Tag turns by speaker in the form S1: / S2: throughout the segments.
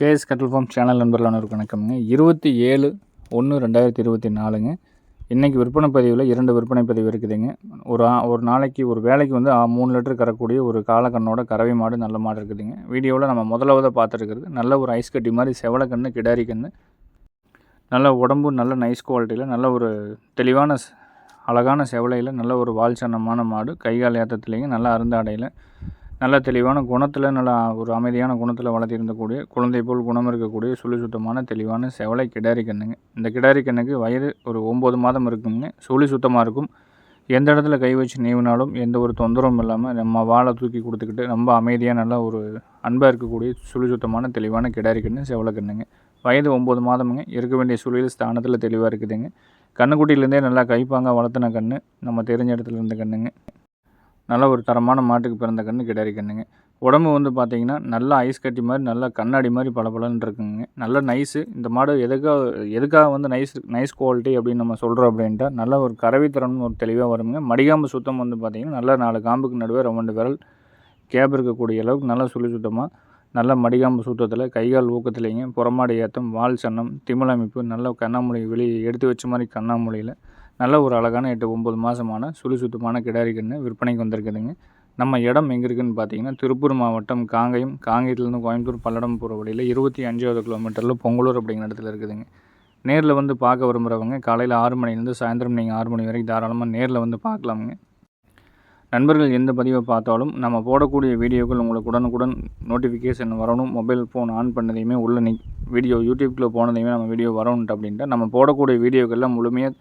S1: KS கட்டல் form channel நண்பர்கள் அனைவருக்கு வணக்கம்ங்க. இருபத்தி ஏழு ஒன்று ரெண்டாயிரத்தி இருபத்தி நாலுங்க. இன்றைக்கி விற்பனை பதிவில் இரண்டு விற்பனை பதிவு இருக்குதுங்க. ஒரு ஒரு நாளைக்கு ஒரு வேலைக்கு வந்து மூணு லிட்டர் கறக்கூடிய ஒரு காலக்கண்ணோட கறவை மாடு நல்ல மாடு இருக்குதுங்க. வீடியோவில் நம்ம முதலாவதாக பார்த்துருக்குறது நல்ல ஒரு ஐஸ் கட்டி மாதிரி செவலக்கண்ணு கிடாரி கண்ணு. நல்ல உடம்பு நல்ல நைஸ் குவாலிட்டியில் நல்ல ஒரு தெளிவான அழகான செவலையில் நல்ல ஒரு வால் சன்னமான மாடு கைகால் ஏற்றத்துலேங்க நல்ல அருந்தாடையில் நல்ல தெளிவான குணத்தில் நல்ல ஒரு அமைதியான குணத்தில் வளர்த்திருந்தக்கூடிய குழந்தை போல் குணம் இருக்கக்கூடிய சுழி சுத்தமான தெளிவான செவலை கிடாரி கண்ணுங்க. இந்த கிடாரி கண்ணுக்கு வயது ஒரு ஒம்பது மாதம் இருக்குங்க. சுழி சுத்தமாக இருக்கும். எந்த இடத்துல கை வச்சு நீவினாலும் எந்த ஒரு தொந்தரவும் இல்லாமல் நம்ம வாழை தூக்கி கொடுத்துக்கிட்டு ரொம்ப அமைதியாக நல்ல ஒரு அன்பாக இருக்கக்கூடிய சுழி சுத்தமான தெளிவான கிடாரி கண்ணு செவலை கண்ணுங்க. வயது ஒம்பது மாதமுங்க. இருக்க வேண்டிய சூழல் ஸ்தானத்தில் தெளிவாக இருக்குதுங்க. கண்ணுக்குட்டியிலேருந்தே நல்லா கைப்பாங்க வளர்த்துன கண்ணு. நம்ம தெரிஞ்ச இடத்துல இருந்த கண்ணுங்க. நல்ல ஒரு தரமான மாட்டுக்கு பிறந்த கன்று கிடாரி கண்ணுங்க உடம்பு வந்து பார்த்தீங்கன்னா நல்லா ஐஸ் கட்டி மாதிரி நல்லா கண்ணாடி மாதிரி பளபளன்னு இருக்குங்க. நல்ல நைஸு இந்த மாடு எதுக்காக எதுக்காக வந்து நைஸ் நைஸ் குவாலிட்டி அப்படின்னு நம்ம சொல்கிறோம் அப்படின்ட்டா நல்ல ஒரு கரவித்திறன் ஒரு தெளிவாக வருங்க. மடிகாம்பு சுத்தம் வந்து பார்த்தீங்கன்னா நல்லா நாலு காம்புக்கு நடுவே ரெண்டு விரல் கேப் இருக்கக்கூடிய அளவுக்கு நல்லா சுழி சுத்தமாக நல்ல மடிகாம்பு சுத்தத்தில் கைகால் ஊக்கத்துலேங்க புறமாடி ஏற்றம் வால் சன்னம் திமில் அமைப்பு நல்ல கண்ணாமூலி வெளியே எடுத்து வச்ச மாதிரி கண்ணாமூலியில் நல்ல ஒரு அழகான எட்டு ஒம்பது மாதமான சுழி சுத்தமான கிடாரி கன்று விற்பனைக்கு வந்திருக்குதுங்க. நம்ம இடம் எங்கே இருக்குதுன்னு பார்த்தீங்கன்னா திருப்பூர் மாவட்டம் காங்கயம் காங்கயத்துலேருந்து கோயம்புத்தூர் பல்லடம் போகிற வழியில் இருபத்தி அஞ்சாவது கிலோமீட்டரில் பொங்கலூர் அப்படிங்கிற இடத்துல இருக்குதுங்க. நேரில் வந்து பார்க்க விரும்புகிறவங்க காலையில் ஆறு மணிலேருந்து சாயந்தரம் நீங்கள் ஆறு மணி வரைக்கும் தாராளமாக நேரில் வந்து பார்க்கலாமுங்க நண்பர்கள் எந்த பதிவை பார்த்தாலும் நம்ம போடக்கூடிய வீடியோக்கள் உங்களுக்கு உடனுக்குடன் நோட்டிஃபிகேஷன் வரணும். மொபைல் ஃபோன் ஆன் பண்ணதையுமே உள்ள நிக் வீடியோ யூடியூப்குள்ளே போனதையுமே நம்ம வீடியோ வரணுன்ட்டு அப்படின்ட்டு நம்ம போடக்கூடிய வீடியோக்கள்லாம் முழுமையாக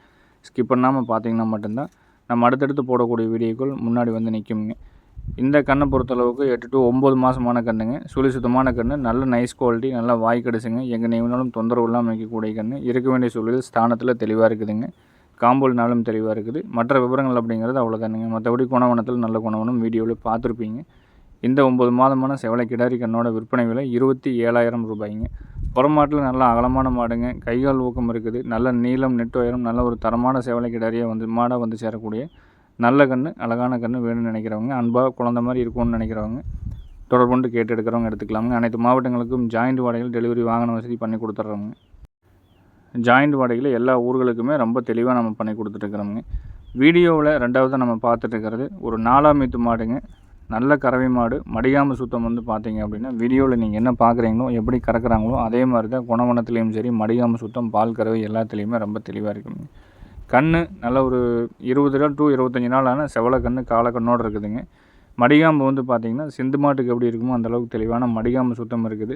S1: ஸ்கிப் பண்ணாமல் பார்த்தீங்கன்னா மட்டும்தான் நம்ம அடுத்தடுத்து போடக்கூடிய வீடியோக்கள் முன்னாடி வந்து நிற்குங்க இந்த கண்ணை பொறுத்தளவுக்கு எட்டு டு ஒம்பது மாதமான கண்ணுங்க. சுழி சுத்தமான கண்ணு நல்ல நைஸ் குவாலிட்டி நல்லா வாய் கிடச்சுங்க. எங்கே நெய்வினாலும் தொந்தரவு இல்லாமல் வைக்கக்கூடிய கண்ணு. இருக்க வேண்டிய சூழலில் ஸ்தானத்தில் தெளிவாக இருக்குதுங்க. காம்போல்னாலும் தெளிவாக இருக்குது. மற்ற விவரங்கள் அப்படிங்கிறது அவ்வளோதானுங்க மற்றபடி குணவனத்தில் நல்ல குணவனம் வீடியோவில் பார்த்துருப்பீங்க. இந்த ஒம்பது மாதமான செவலை கிடாரி கண்ணோட விற்பனை விலை இருபத்தி ஏழாயிரம் ரூபாய்ங்க. புறமாட்டில் நல்ல அகலமான மாடுங்க. கைகால் ஊக்கம் இருக்குது. நல்ல நீளம் நெட்டு உயரம் நல்ல ஒரு தரமான சேவலைக்கு நிறைய வந்து மாடாக வந்து சேரக்கூடிய நல்ல கன்று அழகான கன்று வேணும்னு நினைக்கிறவங்க அன்பாக குழந்த மாதிரி இருக்கும்னு நினைக்கிறவங்க தொடர்பு கொண்டு கேட்டு எடுக்கிறவங்க எடுத்துக்கலாமுங்க. அனைத்து மாவட்டங்களுக்கும் ஜாயிண்ட் வாடகையில் டெலிவரி வாகன வசதி பண்ணி கொடுத்துட்றோங்க ஜாயிண்ட் வாடகையில் எல்லா ஊர்களுக்குமே ரொம்ப தெளிவாக நம்ம பண்ணி கொடுத்துட்ருக்குறோங்க வீடியோவில் ரெண்டாவது நம்ம பார்த்துட்டு இருக்கிறது ஒரு மீத்து மாடுங்க. நல்ல கறவை மாடு மடியாமல் சுத்தம் வந்து பார்த்தீங்க அப்படின்னா வீடியோவில் நீங்கள் என்ன பார்க்குறீங்களோ எப்படி கறக்குறாங்களோ அதே மாதிரி தான் குணவனத்துலேயும் சரி மடியாமல் சுத்தம் பால் கறவை எல்லாத்துலேயுமே ரொம்ப தெளிவாக இருக்குங்க. கண் நல்ல ஒரு இருபது நாள் டூ இருபத்தஞ்சி நாள் ஆனால் செவலை கன்று காலக்கண்ணோடு இருக்குதுங்க. மடிகாம்பு வந்து பார்த்திங்கன்னா சிந்து மாட்டுக்கு எப்படி இருக்குமோ அந்த அளவுக்கு தெளிவான மடிகாம்பு சுத்தம் இருக்குது.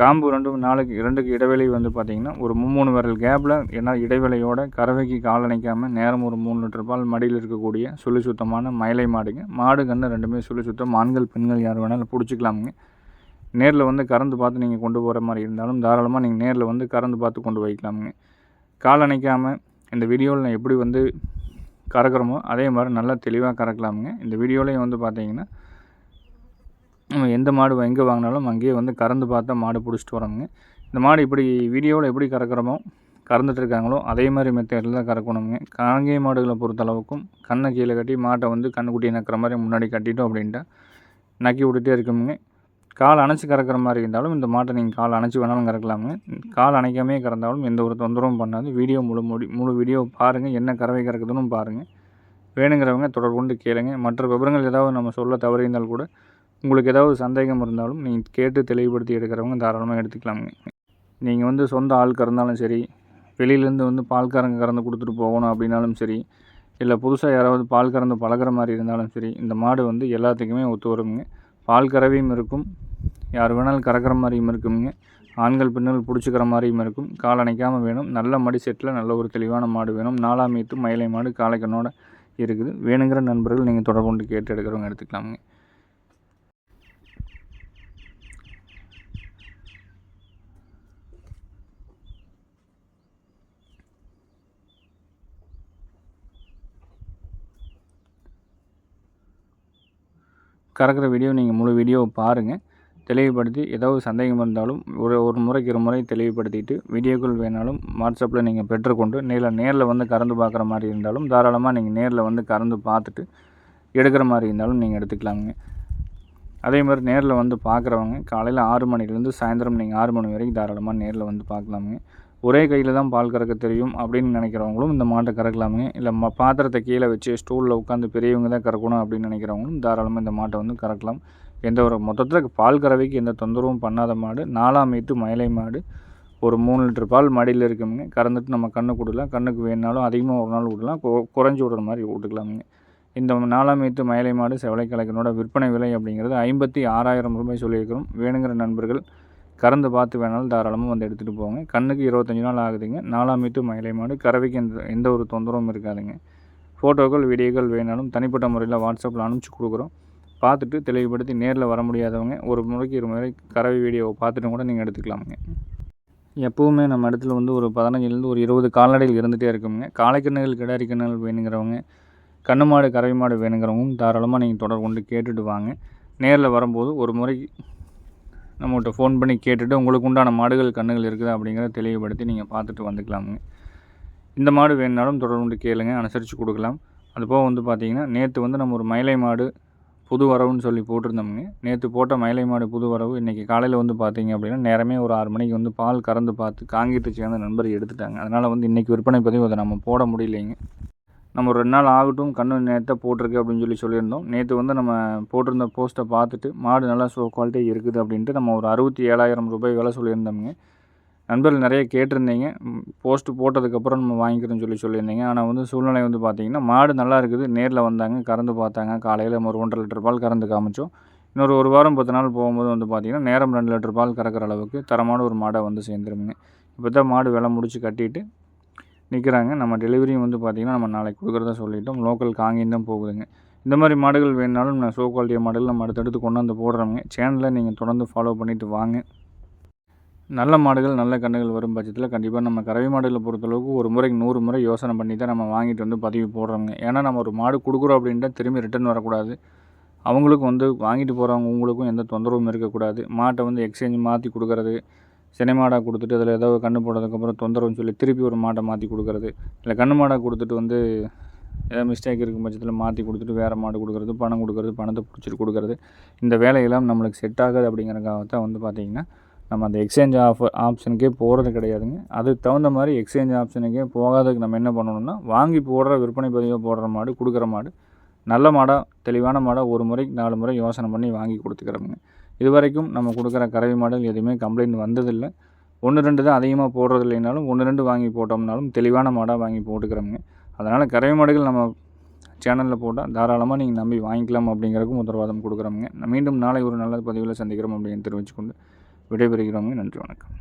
S1: காம்பு ரெண்டு நாளுக்கு இரண்டுக்கு இடைவெளி வந்து பார்த்திங்கன்னா ஒரு மும்மூணு விரல் கேப்பில் ஏன்னா இடைவெளியோட கறவைக்கு கால் அணைக்காமல் நேரம் ஒரு மூணு லிட்டர் பால் மடியில் இருக்கக்கூடிய சுழி சுத்தமான மயிலை மாடுங்க. மாடு கன்று ரெண்டுமே சுழி சுத்தம். ஆண்கள் பெண்கள் யார் வேணாலும் பிடிச்சிக்கலாமுங்க. நேரில் வந்து கறந்து பார்த்து நீங்கள் கொண்டு போகிற மாதிரி இருந்தாலும் தாராளமாக நீங்கள் நேரில் வந்து கறந்து பார்த்து கொண்டு போய்க்கலாமுங்க. கால் அணைக்காமல் இந்த வீடியோவில் நான் எப்படி வந்து கறக்கிறோமோ அதே மாதிரி நல்லா தெளிவாக கறக்கலாமுங்க. இந்த வீடியோலையும் வந்து பார்த்தீங்கன்னா நம்ம எந்த மாடு எங்கே வாங்கினாலும் அங்கேயே வந்து கறந்து பார்த்தா மாடு பிடிச்சிட்டு வரோங்க இந்த மாடு இப்படி வீடியோவில் எப்படி கறக்குறோமோ கறந்துட்டு இருக்காங்களோ அதே மாதிரி மெத்தடில் தான் கறக்கணுங்க காங்கேய மாடுகளை பொறுத்தளவுக்கும் கண்ணை கீழே கட்டி மாட்டை வந்து கண்ணுக்குட்டி நக்கிற மாதிரி முன்னாடி கட்டிட்டோம் அப்படின்ட்டா நக்கி விட்டுட்டே இருக்குமுங்க. கால் அணைச்சி கறக்கிற மாதிரி இருந்தாலும் இந்த மாட்டை நீங்கள் கால் அணைச்சி வேணாலும் கறக்கலாமுங்க கால் அணைக்காமே கறந்தாலும் எந்த ஒரு தொந்தரவும் பண்ணாது. வீடியோ முழு முடி முழு வீடியோ பாருங்கள் என்ன கறவை கறக்குதுன்னு பாருங்கள் வேணுங்கிறவங்க தொடர்பு கொண்டு கேளுங்க. மற்ற விவரங்கள் ஏதாவது நம்ம சொல்ல தவறியிருந்தால் கூட உங்களுக்கு ஏதாவது சந்தேகம் இருந்தாலும் நீங்கள் கேட்டு தெளிவுபடுத்தி எடுக்கிறவங்க தாராளமாக எடுத்துக்கலாமுங்க நீங்கள் வந்து சொந்த ஆள் கறந்தாலும் சரி வெளியிலேருந்து வந்து பால்காரங்க கறந்து கொடுத்துட்டு போகணும் அப்படின்னாலும் சரி இல்லை புதுசாக யாராவது பால் கறந்து பழகுற மாதிரி இருந்தாலும் சரி இந்த மாடு வந்து எல்லாத்துக்குமே ஒத்து வருங்க. பால் கறவையும் இருக்கும். யார் வேணாலும் கறக்கிற மாதிரியும் இருக்குங்க ஆண்கள் பெண்கள் பிடிச்சிக்கிற மாதிரியும் இருக்கும். கால் அணைக்காமல் வேணும். நல்ல மடி செட்டில் நல்ல ஒரு தெளிவான மாடு வேணும். நாலாம் மீட்டு மயிலை மாடு காளைக்கண்ணோட இருக்குது. வேணுங்கிற நண்பர்கள் நீங்கள் தொடர்பு கொண்டு கேட்டு எடுக்கிறவங்க எடுத்துக்கலாமுங்க. கறக்கிற வீடியோ நீங்கள் முழு வீடியோ பாருங்கள் தெளிவுபடுத்தி ஏதாவது சந்தேகம் இருந்தாலும் ஒரு ஒரு முறைக்கு ஒரு முறை தெளிவுபடுத்திட்டு வீடியோக்கள் வேணாலும் வாட்ஸ்அப்பில் நீங்கள் பெற்றுக்கொண்டு நேரில் நேரில் வந்து கறந்து பார்க்குற மாதிரி இருந்தாலும் தாராளமாக நீங்கள் நேரில் வந்து கறந்து பார்த்துட்டு எடுக்கிற மாதிரி இருந்தாலும் நீங்கள் எடுத்துக்கலாமுங்க அதே மாதிரி நேரில் வந்து பார்க்குறவங்க காலையில் ஆறு மணிலேருந்து சாயந்தரம் நீங்கள் ஆறு மணி வரைக்கும் தாராளமாக நேரில் வந்து பார்க்கலாமுங்க. ஒரே கையில் தான் பால் கறக்க தெரியும் அப்படின்னு நினைக்கிறவங்களும் இந்த மாட்டை கறக்கலாமுங்க. இல்லை ம பாத்திரத்தை கீழே வச்சு ஸ்டூலில் உட்காந்து பெரியவங்க தான் கறக்கணும் அப்படின்னு நினைக்கிறவங்களும் தாராளமாக இந்த மாட்டை வந்து கறக்கலாம். எந்த ஒரு மொத்தத்தில் பால் கறவைக்கு எந்த தொந்தரவும் பண்ணாத மாடு. நாலாம் மீட்டு மயிலை மாடு. ஒரு மூணு லிட்டர் பால் மடியில் இருக்குங்க கறந்துட்டு நம்ம கண்ணு கொடுக்கலாம் கண்ணுக்கு வேணுனாலும் அதிகமாக ஒரு நாள் விடலாம் கொ- குறைஞ்சி விடுற மாதிரி விட்டுக்கலாமுங்க. இந்த நாலாம் மீத்து மயிலை மாடு செவலை கலக்கனோட விற்பனை விலை அப்படிங்கிறது ஐம்பத்தி ஆறாயிரம் ரூபாய் சொல்லியிருக்கிறோம். வேணுங்கிற நண்பர்கள் கறந்து பார்த்து வேணாலும் தாராளமாக வந்து எடுத்துகிட்டு போங்க. கண்ணுக்கு இருபத்தஞ்சி நாள் ஆகுதுங்க. நாலாம் மீட்டு மயிலை மாடு. கறவைக்கு எந்த எந்த ஒரு தொந்தரவும் இருக்காதுங்க. ஃபோட்டோக்கள் வீடியோக்கள் வேணாலும் தனிப்பட்ட முறையில் வாட்ஸ்அப்பில் அனுப்பிச்சி கொடுக்குறோம். பார்த்துட்டு தெளிவுபடுத்தி நேரில் வர முடியாதவங்க ஒரு முறைக்கு இரு முறை கறவை வீடியோவை பார்த்துட்டு கூட நீங்கள் எடுத்துக்கலாமுங்க. எப்போவுமே நம்ம இடத்துல வந்து ஒரு பதினஞ்சுலேருந்து ஒரு இருபது கால்நடைகள் இருந்துகிட்டே இருக்குங்க. காளைக்கண்ணுகள் கிடாரி கிணறுகள் வேணுங்கிறவங்க கண்ணு மாடு கறவை மாடு வேணுங்கிறவங்க தாராளமாக நீங்கள் தொடர்பு கொண்டு கேட்டுட்டு வாங்க. நேரில் வரும்போது ஒரு முறை நம்மகிட்ட ஃபோன் பண்ணி கேட்டுட்டு உங்களுக்கு உண்டான மாடுகள் கண்ணுகள் இருக்குதா அப்படிங்கிறத தெளிவுபடுத்தி நீங்கள் பார்த்துட்டு வந்துக்கலாமுங்க. இந்த மாடு வேணுனாலும் தொடர்பு கேளுங்க அனுசரித்து கொடுக்கலாம். அதுபோக வந்து பார்த்தீங்கன்னா நேற்று வந்து நம்ம ஒரு மயிலை மாடு புது வரவுன்னு சொல்லி போட்டிருந்தோமுங்க. நேற்று போட்ட மயிலை மாடு புது வரவு இன்றைக்கி காலையில் வந்து பார்த்தீங்க அப்படின்னா நேரமே ஒரு ஆறு மணிக்கு வந்து பால் கறந்து பார்த்து காங்கிட்டு சேர்ந்த நண்பர் எடுத்துட்டாங்க. அதனால் வந்து இன்றைக்கி விற்பனை பதிவு அதை நம்ம போட முடியலைங்க. நம்ம ஒரு ரெண்டு நாள் ஆகட்டும் கண்ணு நேற்று போட்டிருக்கு அப்படின்னு சொல்லி சொல்லியிருந்தோம். நேற்று வந்து நம்ம போட்டிருந்த போஸ்ட்டை பார்த்துட்டு மாடு நல்லா ஸோ குவாலிட்டி இருக்குது அப்படின்ட்டு நம்ம ஒரு அறுபத்தி ஏழாயிரம் ரூபாய் விலை சொல்லியிருந்தோமுங்க. நண்பர்கள் நிறைய கேட்டிருந்தீங்க. போஸ்ட்டு போட்டதுக்கப்புறம் நம்ம வாங்கிக்கிறோம்னு சொல்லி சொல்லியிருந்தீங்க. ஆனால் வந்து சூழ்நிலை வந்து பார்த்தீங்கன்னா மாடு நல்லா இருக்குது. நேரில் வந்தாங்க கறந்து பார்த்தாங்க. காலையில் ஒரு ஒன்றரை லிட்டர் பால் கறந்து காமிச்சோம். இன்னொரு ஒரு வாரம் பத்து நாள் போகும்போது வந்து பார்த்தீங்கன்னா நேரம் ரெண்டு லிட்டர் பால் கறக்கிற அளவுக்கு தரமான ஒரு மாடை வந்து சேர்ந்துருமுங்க. இப்போ தான் மாடு விலை முடிச்சு கட்டிட்டு நிற்கிறாங்க. நம்ம டெலிவரியும் வந்து பார்த்திங்கன்னா நம்ம நாளைக்கு கொடுக்குறதா சொல்லிட்டோம். லோக்கல் காங்கின்னு தான் போகுதுங்க. இந்த மாதிரி மாடுகள் வேணுனாலும் நான் ஷோ குவாலிட்டி மாடுகள் நம்ம அடுத்தடுத்து கொண்டு வந்து போடுறோங்க சேனலை நீங்கள் தொடர்ந்து ஃபாலோ பண்ணிவிட்டு வாங்க. நல்ல மாடுகள் நல்ல கன்றுகள் வரும் பட்சத்தில் கண்டிப்பாக நம்ம கறவை மாடுகளை பொறுத்தளவுக்கு ஒரு முறைக்கு நூறு முறை யோசனை பண்ணி தான் நம்ம வாங்கிட்டு வந்து பதிவு போடுறோங்க ஏன்னா நம்ம ஒரு மாடு கொடுக்குறோம் அப்படின்ட்டா திரும்பி ரிட்டர்ன் வரக்கூடாது. அவங்களுக்கும் வந்து வாங்கிட்டு போகிறவங்க உங்களுக்கும் எந்த தொந்தரவும் இருக்கக்கூடாது. மாட்டை வந்து எக்ஸ்சேஞ்ச் மாற்றி கொடுக்கறது சினை மாடாக கொடுத்துட்டு அதில் ஏதோ கன்று போட்டதுக்கப்புறம் தொந்தரவுன்னு சொல்லி திருப்பி ஒரு மாட்டை மாற்றி கொடுக்கறது. இல்லை கன்று மாடாக கொடுத்துட்டு வந்து ஏதாவது மிஸ்டேக் இருக்கும் பட்சத்தில் மாற்றி கொடுத்துட்டு வேறு மாடு கொடுக்குறது பணம் கொடுக்குறது பணத்தை பிடிச்சிட்டு கொடுக்குறது. இந்த வேலையெல்லாம் நம்மளுக்கு செட் ஆகாது அப்படிங்கிறக்காக தான் வந்து பார்த்திங்கன்னா நம்ம அந்த எக்ஸ்சேஞ்ச் ஆஃபர் ஆப்ஷனுக்கே போகிறது கிடையாதுங்க. அதுக்கு தகுந்த மாதிரி எக்ஸ்சேஞ்ச் ஆப்ஷனுக்கே போகாததுக்கு நம்ம என்ன பண்ணணும்னா வாங்கி போடுற விற்பனை பதிவாக போடுற மாடு கொடுக்குற மாடு நல்ல மாடாக தெளிவான மாடாக ஒரு முறை நாலு முறை யோசனை பண்ணி வாங்கி கொடுத்துக்கிறோமுங்க. இது வரைக்கும் நம்ம கொடுக்குற கறவை மாடல் எதுவுமே கம்ப்ளைண்ட் வந்ததில்லை. ஒன்று ரெண்டு தான் அதிகமாக போடுறது இல்லைனாலும் ஒன்று ரெண்டு வாங்கி போட்டோம்னாலும் தெளிவான மாடாக வாங்கி போட்டுக்கிறோமுங்க. அதனால் கறவை மாடுகள் நம்ம சேனலில் போட்டால் தாராளமாக நீங்கள் நம்பி வாங்கிக்கலாம் அப்படிங்கிறதுக்கும் உத்தரவாதம் கொடுக்குறோமுங்க. மீண்டும் நாளை ஒரு நல்ல பதிவில் சந்திக்கிறோம் அப்படின்னு தெரிவிச்சுக்கொண்டு விடைபெறுகிறோங்க நன்றி வணக்கம்.